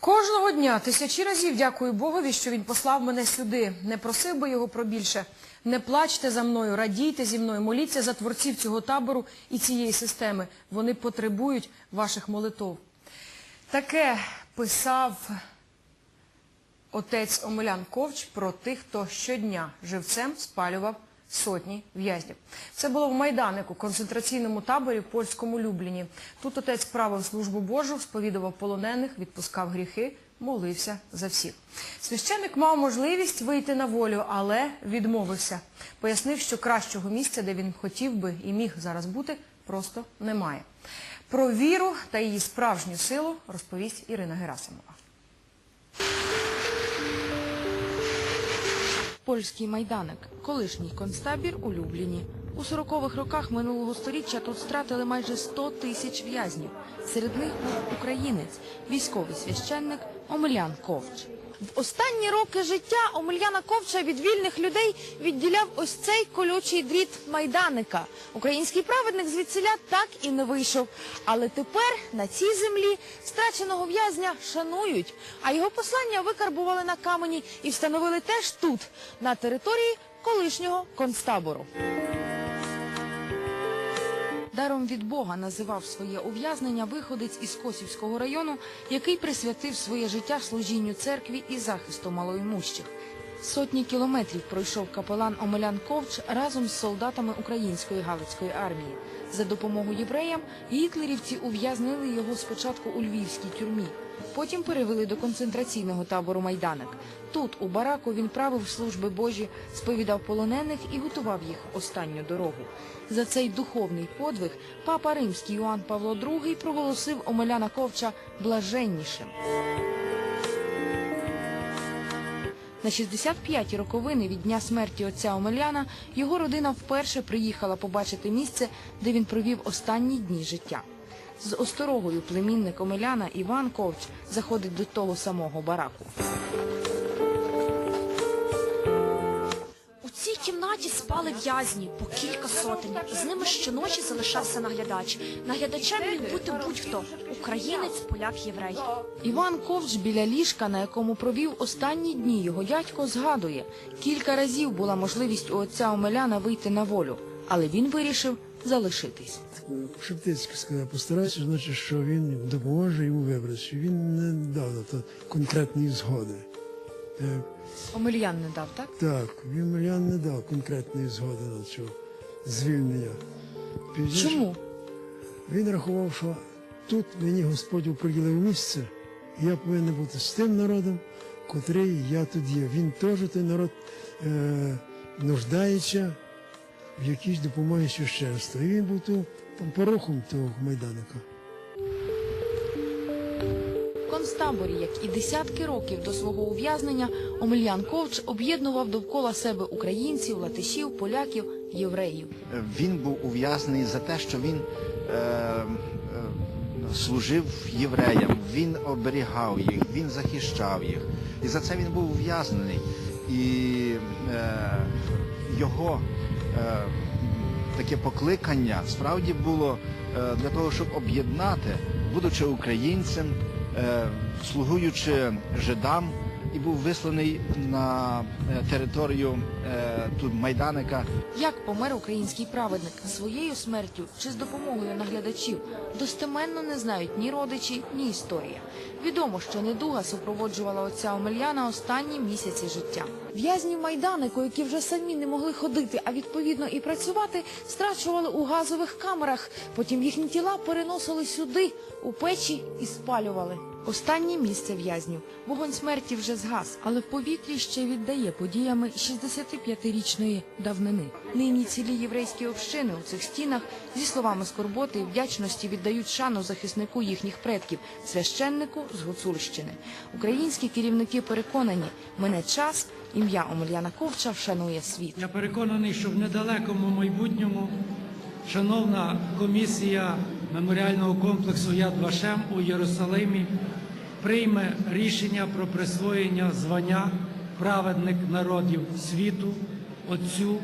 Кожного дня тисячі разів дякую Богові, що він послав мене сюди. Не просив би його про більше. Не плачте за мною, радійте зі мною, моліться за творців цього табору і цієї системи. Вони потребують ваших молитов. Таке писав отець Омелян Ковч про тих, хто щодня живцем спалював сотні в'язнів. Це було в Майданику, концентраційному таборі в польському Любліні. Тут отець правив службу Божу, сповідував полонених, відпускав гріхи, молився за всіх. Священник мав можливість вийти на волю, але відмовився. Пояснив, що кращого місця, де він хотів би і міг зараз бути, просто немає. Про віру та її справжню силу розповість Ірина Герасимова. Польський майданик, колишній концтабір у Любліні. У 40-х роках минулого століття тут стратили майже 100 тисяч в'язнів. Серед них був українець, військовий священник Омелян Ковч. В останні роки життя Омельяна Ковча від вільних людей відділяв ось цей колючий дріт майданика. Український праведник звідсіля так і не вийшов. Але тепер на цій землі страченого в'язня шанують, а його послання викарбували на камені і встановили теж тут, на території колишнього концтабору. Даром від Бога називав своє ув'язнення виходець із Косівського району, який присвятив своє життя служінню церкві і захисту малоімущих. Сотні кілометрів пройшов капелан Омелян Ковч разом з солдатами української галицької армії. За допомогою євреям гітлерівці ув'язнили його спочатку у львівській тюрмі, потім перевели до концентраційного табору Майданик. Тут, у бараку, він правив служби Божі, сповідав полонених і готував їх останню дорогу. За цей духовний подвиг папа римський Іоанн Павло II проголосив Омеляна Ковча блаженнішим. На 65-ті роковини від дня смерті отця Омеляна його родина вперше приїхала побачити місце, де він провів останні дні життя. З осторогою племінник Омеляна Іван Ковч заходить до того самого бараку. Кімнаті спали в'язні по кілька сотень. З ними щоночі залишався наглядач. Наглядачем міг бути будь-хто українець, поляк, єврей. Іван Ковч біля ліжка, на якому провів останні дні його дядько, згадує, кілька разів була можливість у отця Омеляна вийти на волю, але він вирішив залишитись. Шептицький сказав, постарайся, значить, що він допоможе йому вибратися. Він не дав на то конкретної згоди. Так, Омельян не дав, так? так він Милян не дав конкретної згоди на цього звільнення. Пізніше Чому? Він рахував, що тут мені Господь оприділив місце, і я повинен бути з тим народом, котрий я тут є. Він теж той народ е, нуждається в якійсь допомогі священства. І він був тут там порохом того майданика. Концтаборі, як і десятки років до свого ув'язнення, Омельян Ковч об'єднував довкола себе українців, латишів, поляків, євреїв. Він був ув'язнений за те, що він е, е, служив євреям, він оберігав їх, він захищав їх. І за це він був ув'язнений. І е, його е, таке покликання справді було е, для того, щоб об'єднати, будучи українцем, слугуючи жидам, і був висланий на е, територію е, тут майданика Як помер український праведник своєю смертю чи з допомогою наглядачів, достеменно не знають ні родичі, ні історія. Відомо, що недуга супроводжувала отця Омельяна останні місяці життя. В'язнів майданику, які вже самі не могли ходити, а відповідно і працювати, страчували у газових камерах. Потім їхні тіла переносили сюди, у печі і спалювали. Останнє місце в'язнів. Вогонь смерті вже згас, але в повітрі ще віддає подіями 65-річної давнини. Нині цілі єврейські общини у цих стінах зі словами скорботи і вдячності віддають шану захиснику їхніх предків, священнику з Гуцульщини. Українські керівники переконані, мене час, ім'я Омельяна Ковча вшанує світ. Я переконаний, що в недалекому майбутньому шановна комісія меморіального комплексу Яд Вашем у Єрусалимі прийме рішення про присвоєння звання праведник народів світу отцю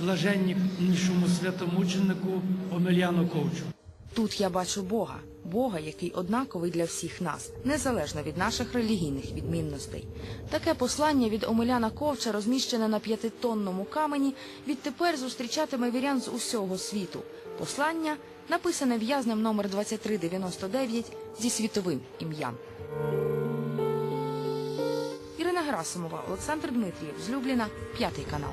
блаженнішому святомученику Омельяну Ковчу. Тут я бачу Бога, Бога, який однаковий для всіх нас, незалежно від наших релігійних відмінностей. Таке послання від Омеляна Ковча, розміщене на п'ятитонному камені, відтепер зустрічатиме вірян з усього світу. Послання написане в'язнем номер 2399 зі світовим ім'ям. Ірина Герасимова, Олександр Дмитрієв, Злюбліна, п'ятий канал.